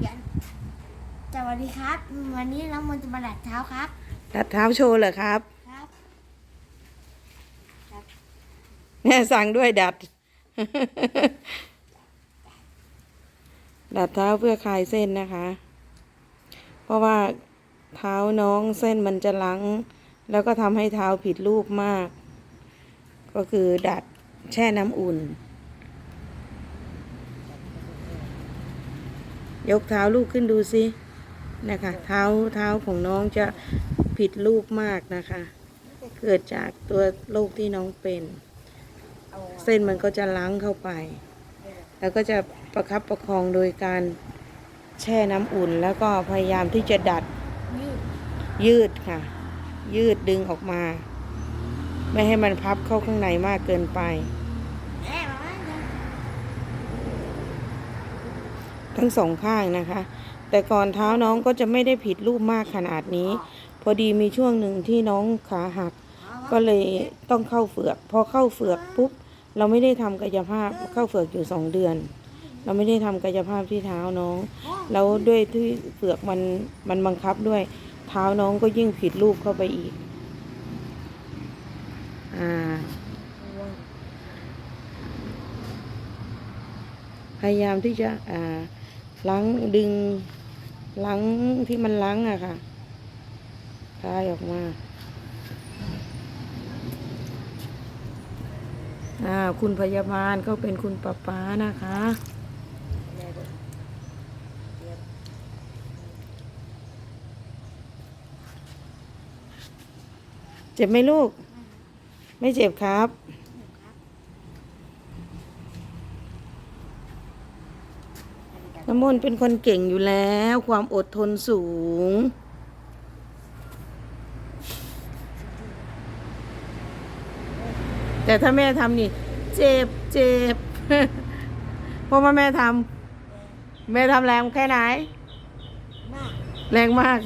เดี๋ยวสวัสดีครับ วันนี้น้องมนต์จะมาดัดเท้าครับ ดัดเท้าโชว์เหรอครับ ครับแม่สั่งด้วยดัด ดัดเท้าเพื่อคลายเส้นนะคะ เพราะว่าเท้าน้องเส้นมันจะลัง แล้วก็ทำให้เท้าผิดรูปมาก ก็คือดัดแช่น้ำอุ่น ยกเท้าลูกขึ้นดูสินะคะ เท้าเท้าของน้องจะผิดรูปมากนะคะ เกิดจากตัวโรคที่น้องเป็น เส้นมันก็จะล้างเข้าไป แล้วก็จะประคับประคองโดยการแช่น้ำอุ่น แล้วก็พยายามที่จะดัดยืดค่ะ ยืดดึงออกมา ไม่ให้มันพับเข้าข้างในมากเกินไป แม่มาเนี่ย ทั้งสองข้างนะคะ แต่ก่อนเท้าน้องก็จะไม่ได้ผิดรูปมากขนาดนี้ พอดีมีช่วงหนึ่งที่น้องขาหัก ก็เลยต้องเข้าเฝือก พอเข้าเฝือกปุ๊บเราไม่ได้ทำกายภาพเข้าเฝือกอยู่สองเดือน เราไม่ได้ทำกายภาพที่เท้าน้อง แล้วด้วยที่เฝือกมันมันบังคับด้วย เท้าน้องก็ยิ่งผิดรูปเข้าไปอีกอ่าพยายามที่จะอ่า ล้างดึงล้างที่มันล้างอะค่ะคลายออกมาอ่าคุณพยาบาลก็เป็นคุณป้าป้านะคะเจ็บไหมลูก ไม่เจ็บครับ น้ำ มนเป็นคนเก่งอยู่แล้ว ความอดทนสูง แต่ถ้าแม่ทำนี่ เจ็บเจ็บเพราะว่าแม่ทำแม่ทำแรงแค่ไหน แรงมาก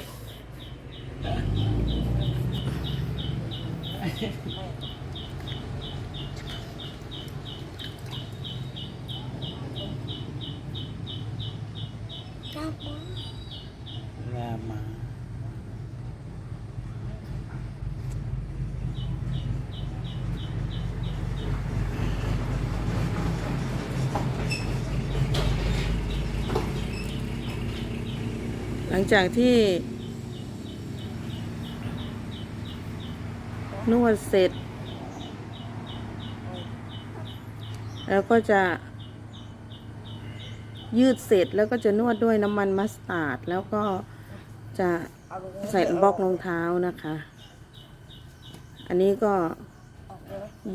ลังจากที่ นวดเสร็จ แล้วก็จะ ยืดเสร็จแล้วก็จะนวดด้วยน้ำมันมัสตาร์ด แล้วก็จะใส่บล็อกรองเท้านะคะ อันนี้ก็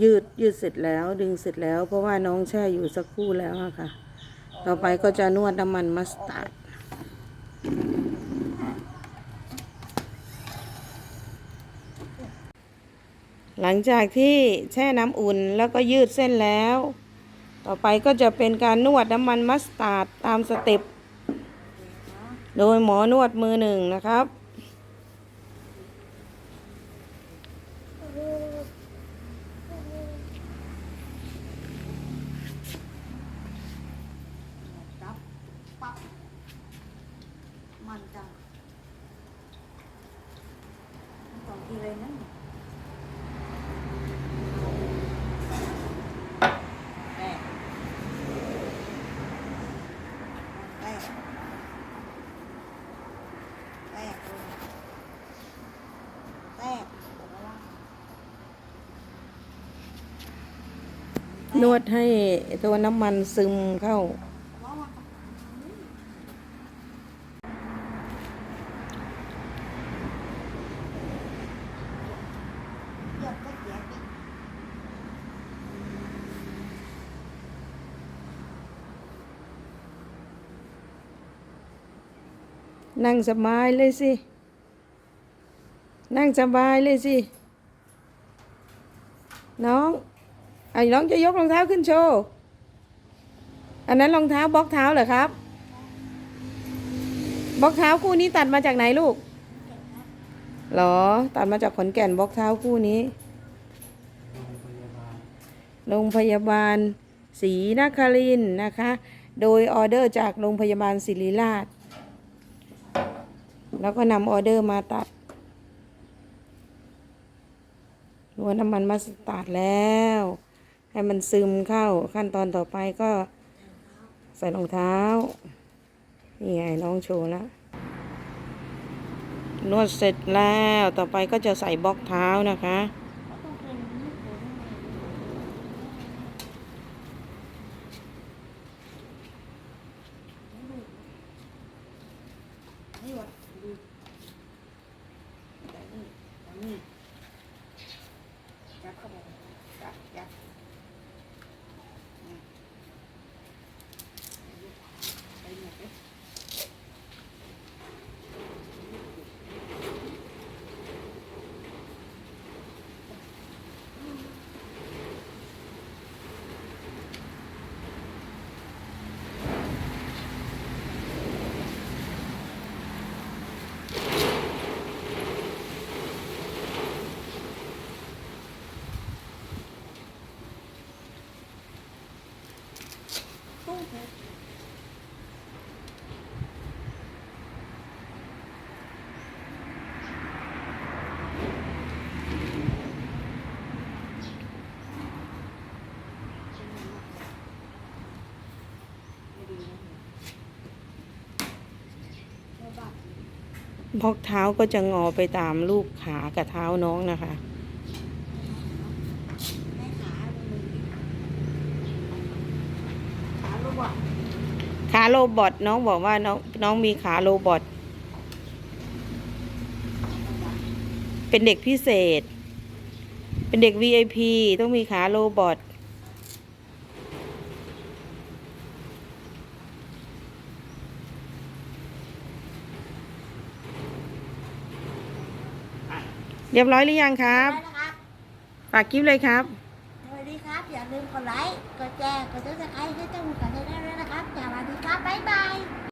ยืดยืดเสร็จแล้วดึงเสร็จแล้วเพราะว่าน้องแช่อยู่สักครู่แล้วะค่ะ ต่อไปก็จะนวดน้ำมันมัสตาร์ด หลังจากที่แช่น้ำอุ่นแล้วก็ยืดเส้นแล้ว ต่อไปก็จะเป็นการนวดน้ำมันมัสตาร์ดตามสเต็ปโดยหมอนวดมือหนึ่งนะครับ มันจังสองทีเลยนั่นแป้งแป้งแป้งแป้ง นวดให้ตัวน้ำมันซึมเข้า นั่งสบายเลยสิ นั่งสบายเลยสิ น้อง ไอ้น้องจะยกรองเท้าขึ้นโชว์ อันนั้นรองเท้าบล็อกเท้าเหรอครับ บล็อกเท้าคู่นี้ตัดมาจากไหนลูกหรอ ตัดมาจากขอนแก่นบล็อกเท้าคู่นี้ โรงพยาบาลโรงพยาบาลศรีนครินนะคะ โดยออเดอร์จากโรงพยาบาลศิริราช แล้วก็นำออเดอร์มาตัดรัวน้ำมันมาสตาร์ทแล้ว ให้มันซึมเข้าขั้นตอนต่อไปก็ใส่รองเท้า นี่ไงน้องโชว์แล้วนวดเสร็จแล้วต่อไปก็จะใส่บล็อกเท้านะคะ ต้องเป็นลูกโป่งนี่วะดูแต่นี่แต่นี่ยับเข้าไปยับยับนี่ไปหมดเลย บล็อกเท้าก็จะงอไปตามรูปขากับเท้าน้องนะคะขาเลยขาลูกบอลขาโรบอทน้องบอกว่าน้องน้องมีขาโรบอทเป็นเด็กพิเศษ เป็นเด็ก VIP ต้องมีขาโรบอท เรียบร้อยหรือยังครับได้นะครับ ฝากกิ๊บเลยครับสวัสดีครับ อย่าลืมกดไลค์ กดแชร์ กดซับสไครต์ให้เจ้าหมูกระทะได้ด้วยนะครับสวัสดีครับ บ๊ายบาย